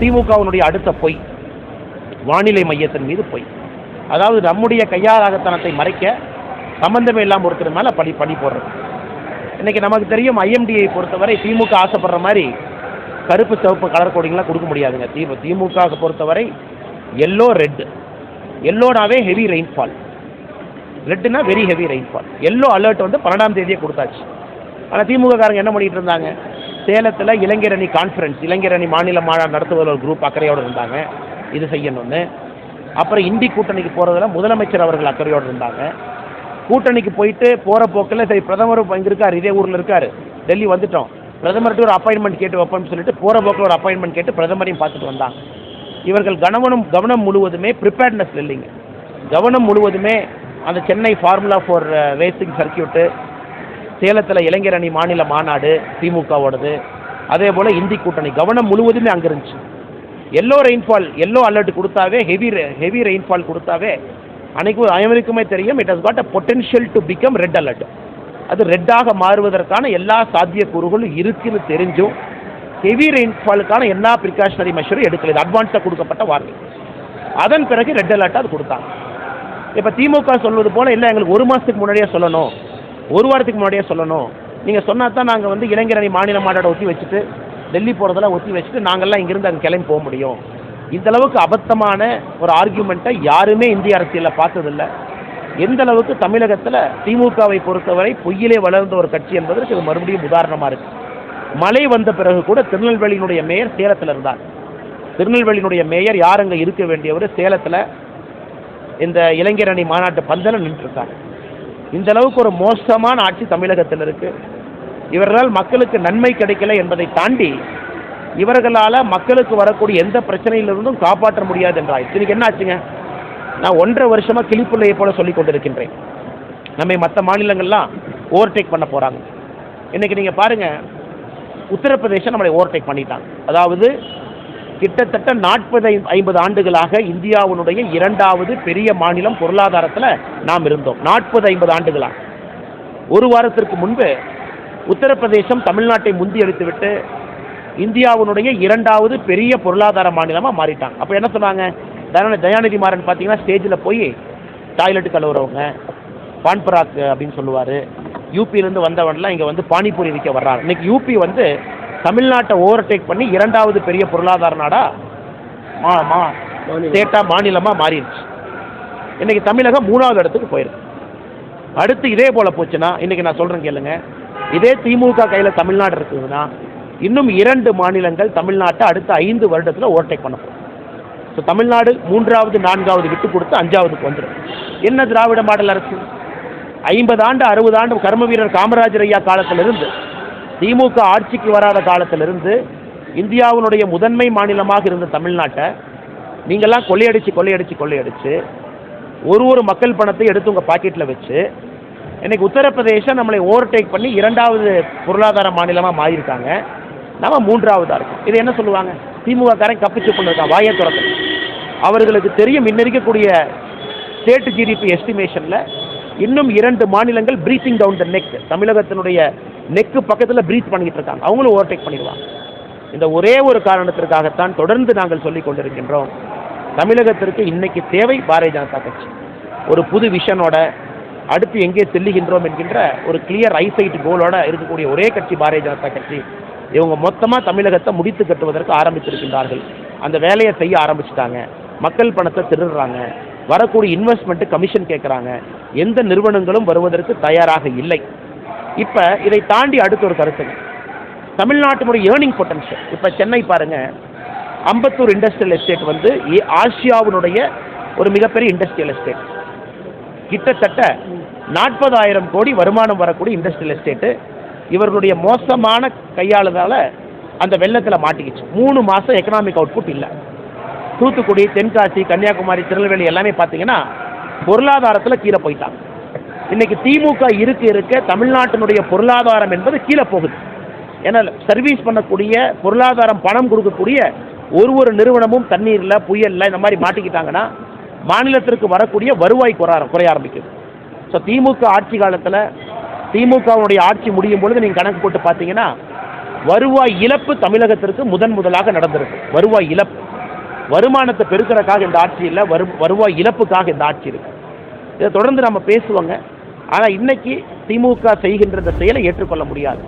திமுகவினுடைய அடுத்த பொய். வானிலை மையத்தின் மீது பொய். அதாவது நம்முடைய கையாளாகத்தனத்தை மறைக்க சம்பந்தமே இல்லாமல் ஒருத்தர் மேலே படி படி போடுறது. இன்றைக்கி நமக்கு தெரியும் ஐஎம்டியை பொறுத்தவரை திமுக ஆசைப்படுற மாதிரி கருப்பு சிவப்பு கலர் கோடிங்லாம் கொடுக்க முடியாதுங்க. தி திமுக பொறுத்தவரை எல்லோ ரெட்டு எல்லோனாவே heavy rainfall ரெட்டுனா very heavy rainfall yellow alert வந்து பன்னெண்டாம் தேதியே கொடுத்தாச்சு. ஆனால் திமுக காரங்க என்ன பண்ணிகிட்டு இருந்தாங்க? சேலத்தில் இளைஞர் அணி கான்ஃபரன்ஸ் இளைஞரணி மாநில மாநாடு நடத்துவதில் ஒரு குரூப் அக்கறையோடு இருந்தாங்க. இது செய்யணும்னு. அப்புறம் இந்தி கூட்டணிக்கு போகிறதுல முதலமைச்சர் அவர்கள் அக்கறையோடு இருந்தாங்க. கூட்டணிக்கு போயிட்டு போகிற போக்கில் சரி பிரதமர் இங்கே இருக்கார் இதே ஊரில் இருக்கார். டெல்லி வந்துட்டோம். பிரதமர்கிட்ட ஒரு அப்பாயின்மெண்ட் கேட்டு வைப்போம்னு சொல்லிட்டு போகிற போக்கில் ஒரு அப்பாயின்மெண்ட் கேட்டு பிரதமரையும் பார்த்துட்டு வந்தாங்க. இவர்கள் கவனம் கவனம் முழுவதுமே ப்ரிப்பேர்ட்னஸ் இல்லைங்க. கவனம் முழுவதுமே அந்த Chennai formula four racing circuit சேலத்தில் இளைஞர் அணி மாநில மாநாடு திமுகவோடது. அதே போல் இந்தி கூட்டணி. கவனம் முழுவதுமே அங்கே இருந்துச்சு எல்லோ ரெயின்ஃபால் எல்லோ அலர்ட் கொடுத்தாவே ஹெவி ஹெவி ரெயின்ஃபால் கொடுத்தாவே அன்னைக்கு அனைவருக்குமே தெரியும் it has got a potential to become red alert அது ரெட்டாக மாறுவதற்கான எல்லா சாத்தியக்கூறுகளும் இருக்குன்னு தெரிஞ்சும் ஹெவி ரெயின்ஃபாலுக்கான எல்லா ப்ரிகாஷனரி மெஷரும் எடுக்கல. இது அட்வான்ஸாக கொடுக்கப்பட்ட வார்த்தை அதன் பிறகு ரெட் அலர்ட்டாக அது கொடுத்தாங்க. இப்போ திமுக சொல்வது போல் இல்லை எங்களுக்கு ஒரு மாதத்துக்கு முன்னாடியே சொல்லணும். ஒரு வாரத்துக்கு முன்னாடியே சொல்லணும். நீங்கள் சொன்னால் தான் நாங்கள் வந்து இளைஞரணி மாநில மாநாட்டை ஒத்தி வச்சுட்டு டெல்லி போகிறதெல்லாம் ஒத்தி வச்சுட்டு நாங்கள்லாம் இங்கிருந்து அங்கே கிளம்பி போக முடியும். இந்த அளவுக்கு அபத்தமான ஒரு ஆர்கியூமெண்ட்டை யாருமே இந்திய அரசியலில் பார்த்ததில்ல. எந்த அளவுக்கு தமிழகத்தில் திமுகவை பொறுத்தவரை பொய்யிலே வளர்ந்த ஒரு கட்சி என்பது இது மறுபடியும் உதாரணமாக இருக்குது மழை வந்த பிறகு கூட திருநெல்வேலியினுடைய மேயர் சேலத்தில் இருந்தார். திருநெல்வேலியினுடைய மேயர் யார் அங்கே இருக்க வேண்டியவர்? சேலத்தில் இந்த இளைஞர் அணி மாநாட்டு பந்தல நின்றுருக்காங்க இந்த அளவுக்கு ஒரு மோசமான ஆட்சி தமிழகத்தில் இருக்கு. இவர்களால் மக்களுக்கு நன்மை கிடைக்கல என்பதை தாண்டி இவர்களால் மக்களுக்கு வரக்கூடிய எந்த பிரச்சனையிலிருந்தும் காப்பாற்ற முடியாது என்றாய். இன்னைக்கு என்ன ஆச்சுங்க? நான் ஒன்றரை வருஷமாக கிளிப்புள்ளையை போல சொல்லி கொண்டிருக்கின்றேன். நம்மை மற்ற மாநிலங்கள்லாம் ஓவர்டேக் பண்ண போகிறாங்க இன்னைக்கு நீங்கள் பாருங்க உத்தரப்பிரதேசம் நம்மளை ஓவர்டேக் பண்ணிட்டாங்க. அதாவது கிட்டத்தட்ட நாற்பது ஐம்பது ஆண்டுகளாக இந்தியாவினுடைய இரண்டாவது பெரிய மாநிலம் பொருளாதாரத்தில் நாம் இருந்தோம். நாற்பது ஐம்பது ஆண்டுகளாக. ஒரு வாரத்திற்கு முன்பு உத்தரப்பிரதேசம் தமிழ்நாட்டை முந்தி இந்தியாவினுடைய இரண்டாவது பெரிய பொருளாதார மாநிலமாக மாறிட்டாங்க. அப்போ என்ன சொன்னாங்க? தயான தயாநிதி மாறன் பார்த்தீங்கன்னா ஸ்டேஜில் போய் டாய்லெட் கழுவுறவங்க பான்பராக் அப்படின்னு சொல்லுவார். யூபியிலேருந்து வந்தவன்லாம் இங்கே வந்து பானிபூரி விற்க வர்றாங்க. இன்னைக்கு யூபி வந்து தமிழ்நாட்டை ஓவர்டேக் பண்ணி இரண்டாவது பெரிய பொருளாதார நாடா மா மா ஸ்டேட்டாக மாநிலமாக மாறிடுச்சு. இன்னைக்கு தமிழகம் மூணாவது இடத்துக்கு போயிருக்கு. அடுத்து இதே போல் போச்சுன்னா இன்னைக்கு நான் சொல்கிறேன் கேளுங்க. இதே திமுக கையில் தமிழ்நாடு இருக்குதுன்னா இன்னும் இரண்டு மாநிலங்கள் தமிழ்நாட்டை அடுத்த ஐந்து வருடத்தில் ஓவர்டேக் பண்ண போகும் ஸோ தமிழ்நாடு மூன்றாவது நான்காவது விட்டு கொடுத்து அஞ்சாவதுக்கு வந்துடும். என்ன திராவிட மாடல் அரசு? ஐம்பது ஆண்டு அறுபது ஆண்டு கர்ம வீரர் காமராஜர் ஐயா காலத்திலிருந்து திமுக ஆட்சிக்கு வராத காலத்திலிருந்து இந்தியாவினுடைய முதன்மை மாநிலமாக இருந்த தமிழ்நாட்டை நீங்கள்லாம் கொள்ளையடிச்சு கொள்ளையடிச்சு கொள்ளையடிச்சு ஒரு ஒரு மக்கள் பணத்தை எடுத்து உங்கள் பாக்கெட்டில் வச்சு இன்னைக்கு உத்தரப்பிரதேசம் நம்மளை ஓவர்டேக் பண்ணி இரண்டாவது பொருளாதார மாநிலமாக மாறியிருக்காங்க. நம்ம மூன்றாவதாக இருக்கும். இது என்ன சொல்லுவாங்க? திமுக காரன் கப்பிச்சு கொண்டிருக்கான் வாயை துறக்க அவர்களுக்கு தெரியும் இன்னிருக்கக்கூடிய ஸ்டேட் ஜிடிபி எஸ்டிமேஷனில் இன்னும் இரண்டு மாநிலங்கள் பிரீத்திங் டவுன் த நெக் தமிழகத்தினுடைய நெக்கு பக்கத்தில் ப்ரீத் பண்ணிக்கிட்டு இருக்காங்க. அவங்களும் ஓவர்டேக் பண்ணிடுவாங்க. இந்த ஒரே ஒரு காரணத்திற்காகத்தான் தொடர்ந்து நாங்கள் சொல்லிக் கொண்டிருக்கின்றோம். தமிழகத்திற்கு இன்னைக்கு தேவை பாரதிய ஜனதா கட்சி. ஒரு புது விஷனோட அடுத்து எங்கே செல்லுகின்றோம் என்கின்ற ஒரு கிளியர் ஐசைட் கோலோட இருக்கக்கூடிய ஒரே கட்சி பாரதிய ஜனதா கட்சி. இவங்க மொத்தமாக தமிழகத்தை முடித்து கட்டுவதற்கு ஆரம்பித்திருக்கின்றார்கள். அந்த வேலையை செய்ய ஆரம்பிச்சிட்டாங்க. மக்கள் பணத்தை திருடுறாங்க. வரக்கூடிய இன்வெஸ்ட்மெண்ட்டு கமிஷன் கேட்குறாங்க. எந்த நிறுவனங்களும் வருவதற்கு தயாராக இல்லை. இப்போ இதை தாண்டி அடுத்த ஒரு கருத்துங்க தமிழ்நாட்டினுடைய ஏர்னிங் பொட்டன்ஷியல் இப்போ சென்னை பாருங்க. அம்பத்தூர் இண்டஸ்ட்ரியல் எஸ்டேட் வந்து ஆசியாவினுடைய ஒரு மிகப்பெரிய இண்டஸ்ட்ரியல் எஸ்டேட் கிட்டத்தட்ட நாற்பதாயிரம் கோடி வருமானம் வரக்கூடிய இண்டஸ்ட்ரியல் எஸ்டேட்டு இவர்களுடைய மோசமான கையாளுதால அந்த வெள்ளத்தில் மாட்டிக்கிச்சு. மூணு மாதம் எக்கனாமிக் அவுட்புட் இல்லை. தூத்துக்குடி தென்காசி கன்னியாகுமரி திருநெல்வேலி எல்லாமே பார்த்தீங்கன்னா பொருளாதாரத்தில் கீழே போயிட்டாங்க. இன்னைக்கு திமுக இருக்க இருக்க தமிழ்நாட்டினுடைய பொருளாதாரம் என்பது கீழே போகுது. ஏன்னா சர்வீஸ் பண்ணக்கூடிய பொருளாதாரம் பணம் கொடுக்கக்கூடிய ஒரு ஒரு நிறுவனமும் தண்ணீரில் புயலில் இந்த மாதிரி மாட்டிக்கிட்டாங்கன்னா மாநிலத்திற்கு வரக்கூடிய வருவாய் குறைய குறைய ஆரம்பிக்குது. ஸோ திமுக ஆட்சி காலத்தில் திமுகவுடைய ஆட்சி முடியும் பொழுது நீங்கள் கணக்கு போட்டு பார்த்தீங்கன்னா வருவாய் இழப்பு தமிழகத்திற்கு முதன் முதலாக நடந்திருக்கு. வருவாய் இழப்பு. வருமானத்தை பெருக்கிறக்காக இந்த ஆட்சி இல்லை வரு வருவாய் இழப்புக்காக இந்த ஆட்சி இருக்குது இதை தொடர்ந்து நம்ம பேசுவோங்க. ஆனால் இன்னைக்கு திமுக செய்கின்ற இந்த செயலை ஏற்றுக்கொள்ள முடியாது.